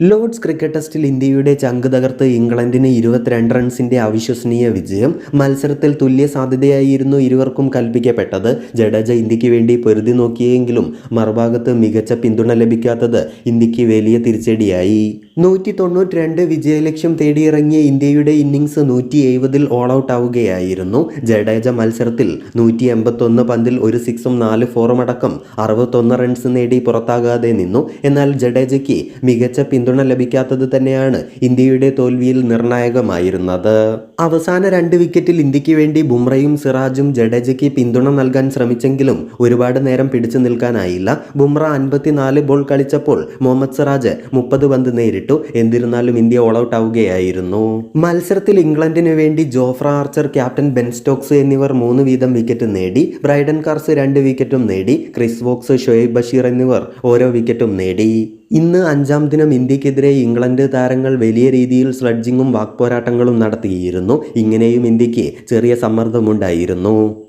Lord's cricket ടെസ്റ്റിൽ ഇന്ത്യയുടെ ചങ്ക് തകർത്ത് ഇംഗ്ലണ്ടിന് ഇരുപത്തിരണ്ട് റൺസിന്റെ അവിശ്വസനീയ വിജയം. മത്സരത്തിൽ തുല്യ സാധ്യതയായിരുന്നു ഇരുവർക്കും കൽപ്പിക്കപ്പെട്ടത്. ജഡേജ ഇന്ത്യയ്ക്ക് വേണ്ടി പൊരുതി നോക്കിയെങ്കിലും മറുഭാഗത്ത് മികച്ച പിന്തുണ ലഭിക്കാത്തത് ഇന്ത്യയ്ക്ക് വലിയ തിരിച്ചടിയായി. നൂറ്റി തൊണ്ണൂറ്റി രണ്ട് വിജയലക്ഷ്യം തേടിയിറങ്ങിയ ഇന്ത്യയുടെ ഇന്നിങ്സ് നൂറ്റി എഴുപതിൽ ഓൾ ഔട്ട് ആവുകയായിരുന്നു. ജഡേജ മത്സരത്തിൽ നൂറ്റി എൺപത്തൊന്ന് പന്തിൽ ഒരു സിക്സും നാല് ഫോറും അടക്കം അറുപത്തൊന്ന് റൺസ് നേടി പുറത്താകാതെ നിന്നു. എന്നാൽ ജഡേജയ്ക്ക് മികച്ച പിന്തുണ ലഭിക്കാത്തത് തന്നെയാണ് ഇന്ത്യയുടെ തോൽവിയിൽ നിർണായകമായിരുന്നത്. അവസാന രണ്ട് വിക്കറ്റിൽ ഇന്ത്യയ്ക്ക് വേണ്ടി ബുംറയും സിറാജും ജഡേജയ്ക്ക് പിന്തുണ നൽകാൻ ശ്രമിച്ചെങ്കിലും ഒരുപാട് നേരം പിടിച്ചു നിൽക്കാനായില്ല. ബുംറ അൻപത്തിനാല് ബോൾ കളിച്ചപ്പോൾ മുഹമ്മദ് സിറാജ് മുപ്പത് പന്ത് നേരിട്ടു. എന്നിരുന്നാലും ഇന്ത്യ ഓൾ ഔട്ട് ആവുകയായിരുന്നു. മത്സരത്തിൽ ഇംഗ്ലണ്ടിനു വേണ്ടി Jofra Archer captain Ben Stokes എന്നിവർ മൂന്ന് വീതം വിക്കറ്റ് നേടി. ബ്രൈഡൻ കാർസ് രണ്ട് വിക്കറ്റും നേടി. ക്രിസ് വോക്സ് ഷൊയ്ബ് ബഷീർ എന്നിവർ ഓരോ വിക്കറ്റും നേടി. ഇന്ന് അഞ്ചാം ദിനം ഇന്ത്യക്കെതിരെ ഇംഗ്ലണ്ട് താരങ്ങൾ വലിയ രീതിയിൽ സ്ലഡ്ജിങ്ങും വാക്പോരാട്ടങ്ങളും നടത്തിയിരുന്നു. ഇങ്ങനെയും ഇന്ത്യയ്ക്ക് ചെറിയ സമ്മർദ്ദമുണ്ടായിരുന്നു.